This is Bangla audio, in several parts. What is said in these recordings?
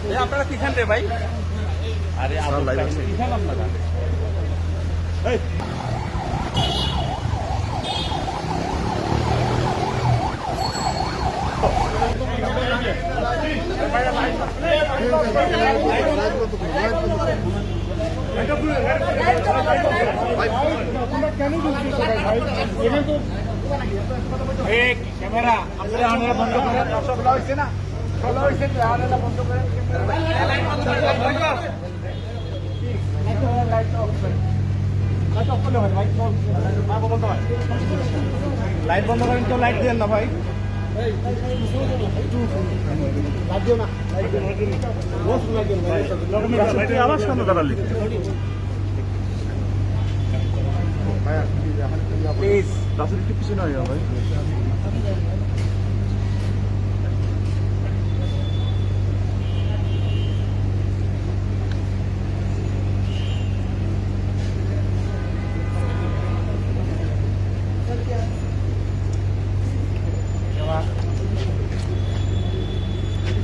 রে ভাই? আরে সব live আছে। কি খেলাম না এই। ক্যামেরা আপনারা আনারা বন্ধ করেন দর্শক হইছে না। খোলা হইছে আনারা বন্ধ করেন লাইট বন্ধ করেন লাইট অফ করেন লাইট অফ করলে হয় লাইট বন্ধ হয়। লাইট বন্ধ করেন তো লাইট দেন না ভাই। আবার সামনে দাঁড়ালি প্লিজ রাসেল একটু পিছনে আয় ভাই ভাই আরে ভাই কি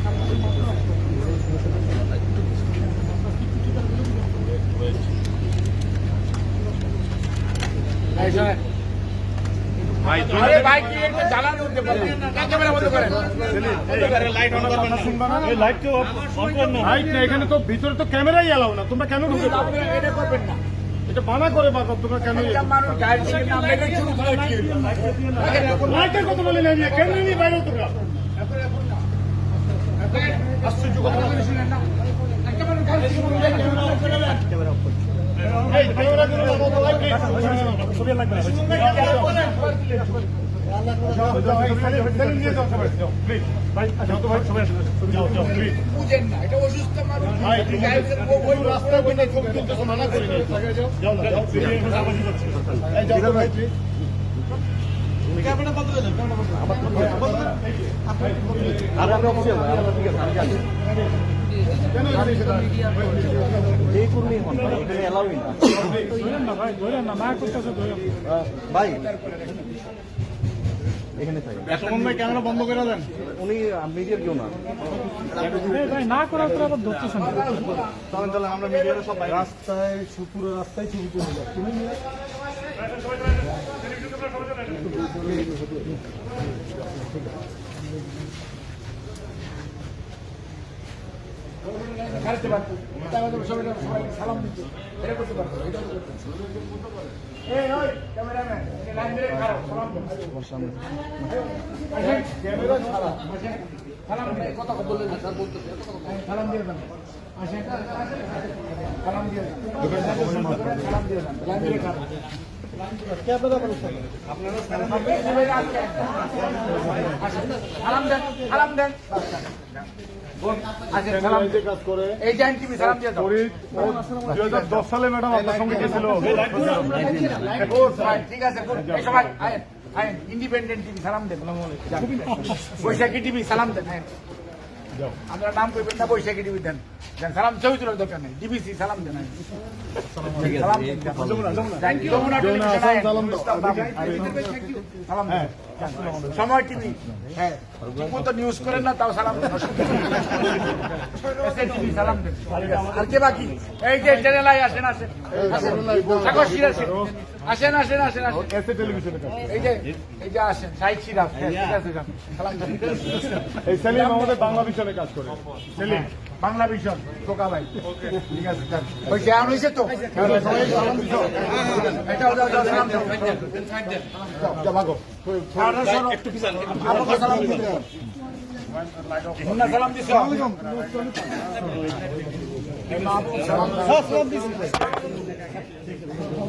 একটু জ্বালানো হতে পারে ক্যামেরা বন্ধ করেন বন্ধ করেন লাইট অন করবেন না এই লাইট তো অফ করেন না লাইট না এখানে তো ভিতরে তো ক্যামেরাই এলাও না তোমরা কেন ঢুকে এটা না বানা করে বাবা তোমরা কেন? লাইটের কথা নাই কেন নিয়ে বাইরে না একটা মানুষ গাড়ি থেকে নামলে কি শুরু করে? এই ক্যামেরা করে ছবি লাগবে মানা আর আমরা ঠিক আছে ভাই, এখানে না ভাই এতক্ষণ ভাই ক্যামেরা বন্ধ করে দেন উনি মিডিয়ার কেউ না। চলেন চলেন আমরা মিডিয়ারে সব রাস্তায় পুরো রাস্তায় ছবি তুলে যাচ্ছে খাইতে পারতো তো সবাই সবাই সালাম দিত এটা করতে পারতো এটা করতে। এই ওই ক্যামেরাম্যান লাইন ধরে খারাপ সালাম ক্যামেরা সালাম। দিন কথা বললেন না স্যার বলতে সালাম দিয়ে দেন। আসেন সালাম দিয়ে দেন। সালাম দিয়ে দেন। লাইন ধরে খারাপ দশ সালে ম্যাডাম আপনার সঙ্গে গেছিল ইন্ডিপেন্ডেন্ট টিভি সালাম দেন। বৈশাখী টিভি সালাম দেন। আয়েন আপনার নাম কইবেন না বৈশাখী টিভি দেন সালাম ছবি তোলার দরকার নেই। ডিবিসি সালাম আয়েন। সালাম দেন সময় টিভি হ্যাঁ। তো নিউজ করেন না তাও সালাম সালাম আর কে বাকি? এই যে চ্যানেল আসেন আসেন। আসেন। আসেন আসেন আসেন আসেন। এসে টেলিভিশনে কাজ এই যে এই যে আসেন সাইদ সিরাজ হ্যাঁ, ঠিক আছে যান। সালাম এই সেলিম আমাদের বাংলা ভিশনে কাজ করে। সেলিম বাংলা ভিশন টোকা ভাই। ঠিক আছে যান। ওই জ্ঞান হয়েছে তো? এটাও দাও দাও সালাম দাও যা ভাগো। একটু আপনাকে সালাম দিতে সালাম দিছো? সালাম দিছি।